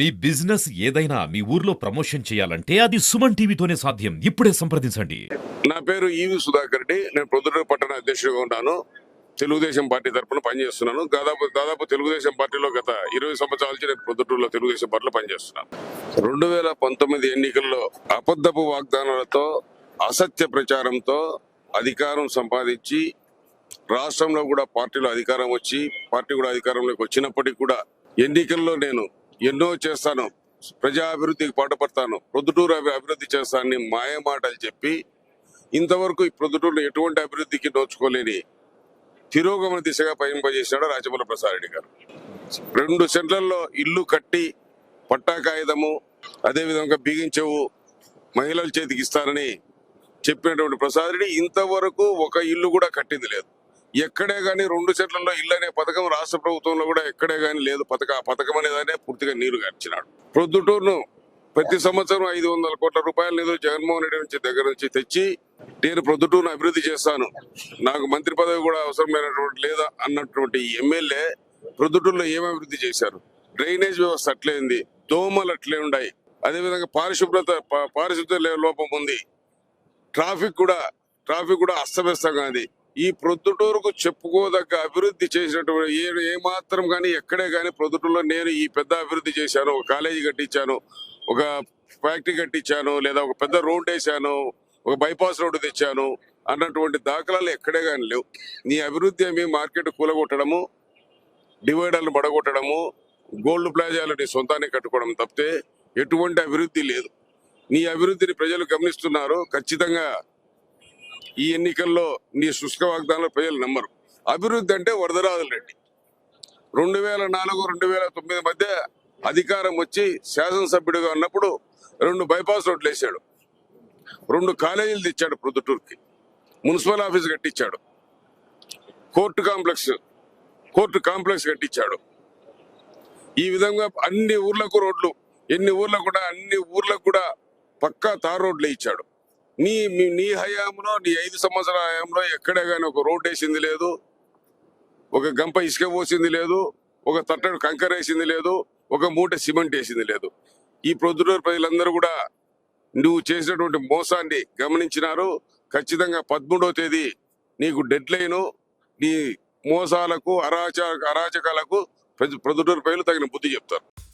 మీ business ఏదైనా మీ ఊర్లో promotion చేయాలంటే అది సుమన్ టీవీతోనే సాధ్యం. ఇప్పుడే సంప్రదించండి. నా పేరు ఈవి సుధాకర్ రెడ్డి. నేను ప్రొద్దుటూరు పట్టణ అధ్యక్షుడిగా ఉన్నాను. తెలుగుదేశం పార్టీ తరఫున పనిచేస్తున్నాను. దాదాపు దాదాపు తెలుగుదేశం పార్టీలో గత ఇరవై సంవత్సరాల నుంచి నేను ప్రొద్దుటూరులో తెలుగుదేశం పార్టీలో పనిచేస్తున్నాను. రెండు వేల పంతొమ్మిది ఎన్నికల్లో అబద్ధపు వాగ్దానాలతో అసత్య ప్రచారంతో అధికారం సంపాదించి రాష్ట్రంలో కూడా పార్టీలో అధికారం వచ్చి పార్టీ కూడా అధికారంలోకి వచ్చినప్పటికీ కూడా ఎన్నికల్లో నేను ఎన్నో చేస్తాను. ప్రజా అభివృద్ధికి పాటుపడతాను. ప్రొద్దుటూరు అభివృద్ధి చేస్తానని మాయమాటలు చెప్పి ఇంతవరకు ఈ ప్రొద్దుటూరులో ఎటువంటి అభివృద్ధికి నోచుకోలేని తిరోగమన దిశగా పయనింపజేసినాడు రాజమౌళి ప్రసాద్ రెడ్డి గారు. రెండు సెంట్లలో ఇల్లు కట్టి పట్టా కాగితము అదేవిధంగా బిగించవు మహిళల చేతికి ఇస్తానని చెప్పినటువంటి ప్రసాద్ రెడ్డి ఇంతవరకు ఒక ఇల్లు కూడా కట్టింది లేదు. ఎక్కడే గాని రెండు చెట్లలో ఇల్లు అనే పథకం రాష్ట్ర ప్రభుత్వంలో కూడా ఎక్కడే గాని లేదు. పథక ఆ పథకం అనేదానే పూర్తిగా నీరు గార్చినాడు. ప్రొద్దుటూరును ప్రతి సంవత్సరం ఐదు వందల కోట్ల రూపాయల నిధులు జగన్మోహన్ రెడ్డి నుంచి దగ్గర నుంచి తెచ్చి నేను ప్రొద్దుటూరును అభివృద్ధి చేస్తాను. నాకు మంత్రి పదవి కూడా అవసరమైనటువంటి లేదా అన్నటువంటి ఎమ్మెల్యే ప్రొద్దుటూరులో ఏం అభివృద్ధి చేశారు? డ్రైనేజ్ వ్యవస్థ అట్లే ఉంది దోమలు అట్లే ఉన్నాయి అదేవిధంగా పారిశుభ్రత పా- లోపం ఉంది. ట్రాఫిక్ కూడా ట్రాఫిక్ కూడా అస్తవ్యస్తంగా ఉంది. ఈ ప్రొద్దుటూరుకు చెప్పుకోదగ్గ అభివృద్ధి చేసినటువంటి ఏ ఏమాత్రం కానీ ఎక్కడే కానీ ప్రొద్దుటూరులో నేను ఈ పెద్ద అభివృద్ధి చేశాను ఒక కాలేజీ కట్టించాను ఒక ఫ్యాక్టరీ కట్టించాను లేదా ఒక పెద్ద రోడ్ వేసాను ఒక బైపాస్ రోడ్డు తెచ్చాను అన్నటువంటి దాఖలాలు ఎక్కడే కానీ లేవు. నీ అభివృద్ధి ఏమి మార్కెట్ కూలగొట్టడము డివైడర్లు పడగొట్టడము గోల్డ్ ప్లాజాలు నీ సొంతాన్ని కట్టుకోవడం తప్పితే ఎటువంటి అభివృద్ధి లేదు. నీ అభివృద్ధిని ప్రజలు గమనిస్తున్నారు ఖచ్చితంగా ఈ ఎన్నికల్లో నీ శుష్క వాగ్దానాలు ప్రజలు నమ్మరు. అభివృద్ధి అంటే వరదరాజుల రెడ్డి. రెండు వేల నాలుగు రెండు వేల తొమ్మిది మధ్య అధికారం వచ్చి శాసనసభ్యుడిగా ఉన్నప్పుడు రెండు బైపాస్ రోడ్లు వేసాడు రెండు కాలేజీలు తెచ్చాడు ప్రొద్దుటూరుకి మున్సిపల్ ఆఫీస్ కట్టించాడు. కోర్టు కాంప్లెక్స్ కోర్టు కాంప్లెక్స్ కట్టించాడు. ఈ విధంగా అన్ని ఊర్లకు రోడ్లు ఎన్ని ఊర్లకు కూడా అన్ని ఊర్లకు కూడా పక్కా తార్ రోడ్లు ఇచ్చాడు. నీ మీ- నీ హయాంలో నీ ఐదు సంవత్సరాల హయాంలో ఎక్కడే కానీ ఒక రోడ్ వేసింది లేదు. ఒక గంప ఇసుక పోసింది లేదు. ఒక తట్టడు కంకర వేసింది లేదు. ఒక మూట సిమెంట్ వేసింది లేదు. ఈ ప్రొద్దుటూరు ప్రజలందరూ కూడా నువ్వు చేసినటువంటి మోసాన్ని గమనించినారు. ఖచ్చితంగా పదమూడవ తేదీ నీకు డెడ్ లైన్ నీ మోసాలకు అరాచ అరాచకాలకు ప్రొద్దుటూరు ప్రజలు తగిన బుద్ధి చెప్తారు.